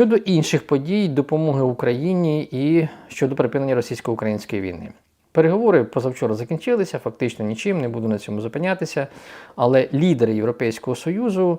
Щодо інших подій, допомоги Україні і щодо припинення російсько-української війни. Переговори позавчора закінчилися, фактично нічим, не буду на цьому зупинятися. Але лідери Європейського Союзу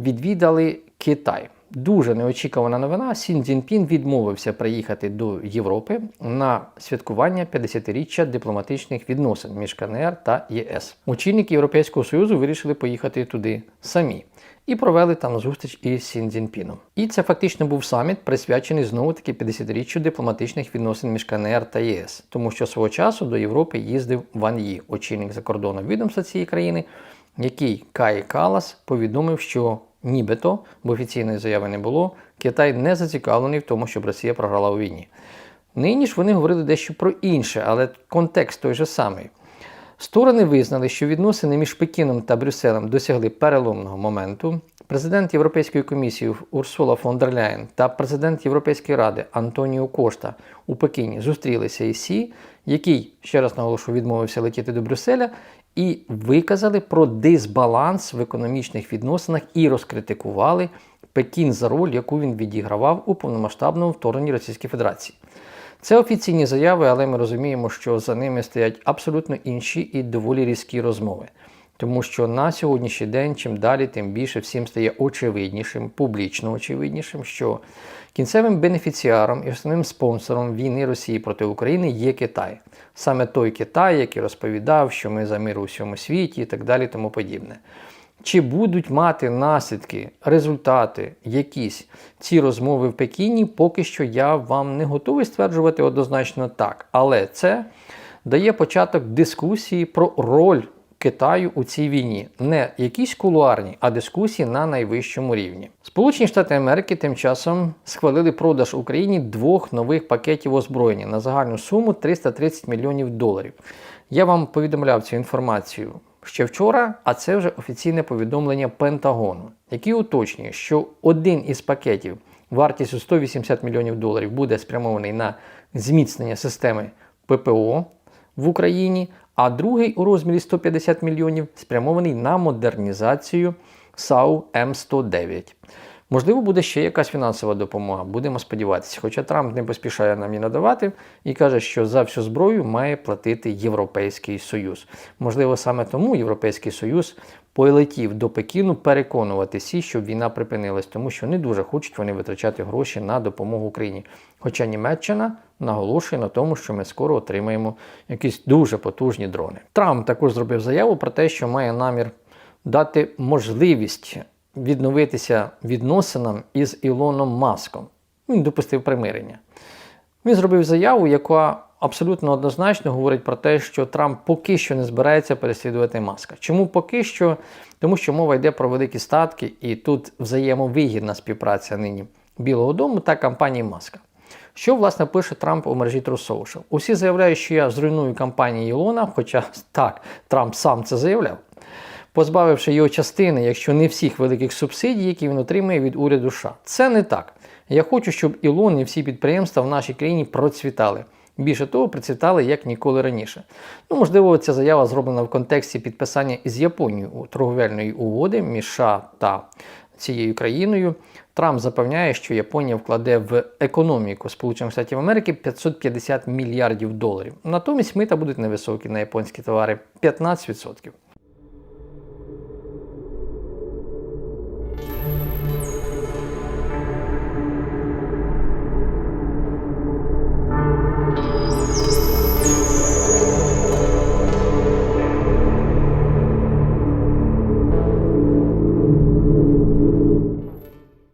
відвідали Китай. Дуже неочікувана новина. Сін Цзіньпін відмовився приїхати до Європи на святкування 50-річчя дипломатичних відносин між КНР та ЄС. Очільники Європейського Союзу вирішили поїхати туди самі і провели там зустріч із Сін Цзіньпіном. І це фактично був саміт, присвячений знову таки 50-річчю дипломатичних відносин між КНР та ЄС, тому що свого часу до Європи їздив Ван Ї, очільник закордонного відомства цієї країни, який Кай Калас повідомив, що нібито, бо офіційної заяви не було, Китай не зацікавлений в тому, щоб Росія програла у війні. Нині ж вони говорили дещо про інше, але контекст той же самий. Сторони визнали, що відносини між Пекіном та Брюсселем досягли переломного моменту. Президент Європейської комісії Урсула фон дер Ляєн та президент Європейської ради Антоніо Кошта у Пекіні зустрілися із Сі, який, ще раз наголошую, відмовився летіти до Брюсселя, і виказали про дисбаланс в економічних відносинах і розкритикували Пекін за роль, яку він відігравав у повномасштабному вторгненні Російської Федерації. Це офіційні заяви, але ми розуміємо, що за ними стоять абсолютно інші і доволі різкі розмови. Тому що на сьогоднішній день, чим далі, тим більше всім стає очевиднішим, публічно очевиднішим, що кінцевим бенефіціаром і основним спонсором війни Росії проти України є Китай. Саме той Китай, який розповідав, що ми за мир у всьому світі і так далі, тому подібне. Чи будуть мати наслідки, результати якісь ці розмови в Пекіні, поки що я вам не готовий стверджувати однозначно так. Але це дає початок дискусії про роль Китаю у цій війні. Не якісь кулуарні, а дискусії на найвищому рівні. Сполучені Штати Америки тим часом схвалили продаж Україні двох нових пакетів озброєння на загальну суму 330 мільйонів доларів. Я вам повідомляв цю інформацію ще вчора, а це вже офіційне повідомлення Пентагону, який уточнює, що один із пакетів вартістю 180 мільйонів доларів буде спрямований на зміцнення системи ППО в Україні, а другий у розмірі 150 мільйонів спрямований на модернізацію САУ М109. Можливо, буде ще якась фінансова допомога, будемо сподіватися. Хоча Трамп не поспішає нам її надавати і каже, що за всю зброю має платити Європейський Союз. Можливо, саме тому Європейський Союз полетів до Пекіну переконувати Сі, щоб війна припинилась, тому що не дуже хочуть вони витрачати гроші на допомогу Україні. Хоча Німеччина наголошує на тому, що ми скоро отримаємо якісь дуже потужні дрони. Трамп також зробив заяву про те, що має намір дати можливість відновитися відносинам із Ілоном Маском. Він допустив примирення. Він зробив заяву, яка абсолютно однозначно говорить про те, що Трамп поки що не збирається переслідувати Маска. Чому поки що? Тому що мова йде про великі статки, і тут взаємовигідна співпраця нині Білого Дому та компанії Маска. Що, власне, пише Трамп у мережі True Social? Усі заявляють, що я зруйную компанію Ілона, хоча так, Трамп сам це заявляв позбавивши його частини, якщо не всіх великих субсидій, які він отримує від уряду США. Це не так. Я хочу, щоб Ілон і всі підприємства в нашій країні процвітали. Більше того, процвітали як ніколи раніше. Ну, можливо, ця заява зроблена в контексті підписання із Японією торговельної угоди між США та цією країною. Трамп запевняє, що Японія вкладе в економіку Сполучених Штатів Америки 550 мільярдів доларів. Натомість мита будуть невисокі на японські товари 15%.